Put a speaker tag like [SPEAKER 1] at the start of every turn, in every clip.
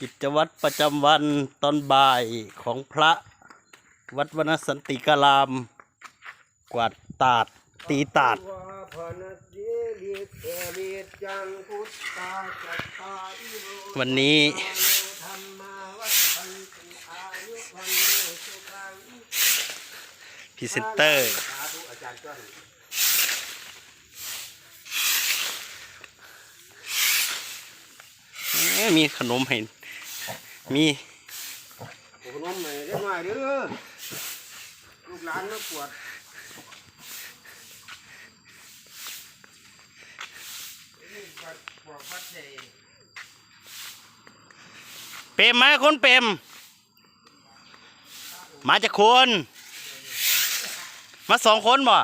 [SPEAKER 1] กิจวัตรประจำวันตอนบ่ายของพระ วัดวนสันติกราม กวาดตาดตีตาด
[SPEAKER 2] วัน
[SPEAKER 1] นี้
[SPEAKER 2] ธรรมาวัฏันติอายุวันโนสุขัง
[SPEAKER 1] พรีเซนเตอร์
[SPEAKER 2] สาธุ อาจารย์จ้อน
[SPEAKER 1] เอ้ยมีขนมให้มี
[SPEAKER 2] ผมน้องใหม่ได้หน่อยเด้อลูกหลานมาปวด
[SPEAKER 1] เปรมไหมคนเปรมมาจากคน มาสองคนบ่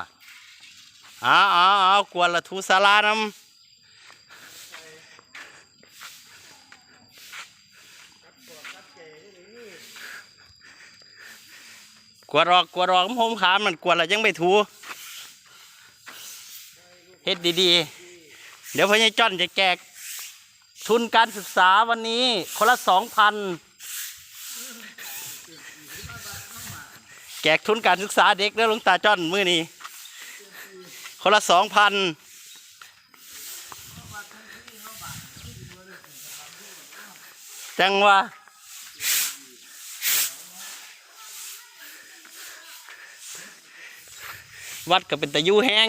[SPEAKER 1] เอาเอาเอากวนละทูสารานำ กวดออกกวดอกผมขามันกวดละยังไม่ถูเฮ็ดดีๆ เดี๋ยวพ่อใหญ่จ้อนจะแจกทุนการศึกษาวันนี้ คนละสองพันแจกทุนการศึกษาเด็กเด้อหลวงตาจ้อนมือนี้ คนละสองพันจังว่า วัดก็เป็นตะยูแห้ง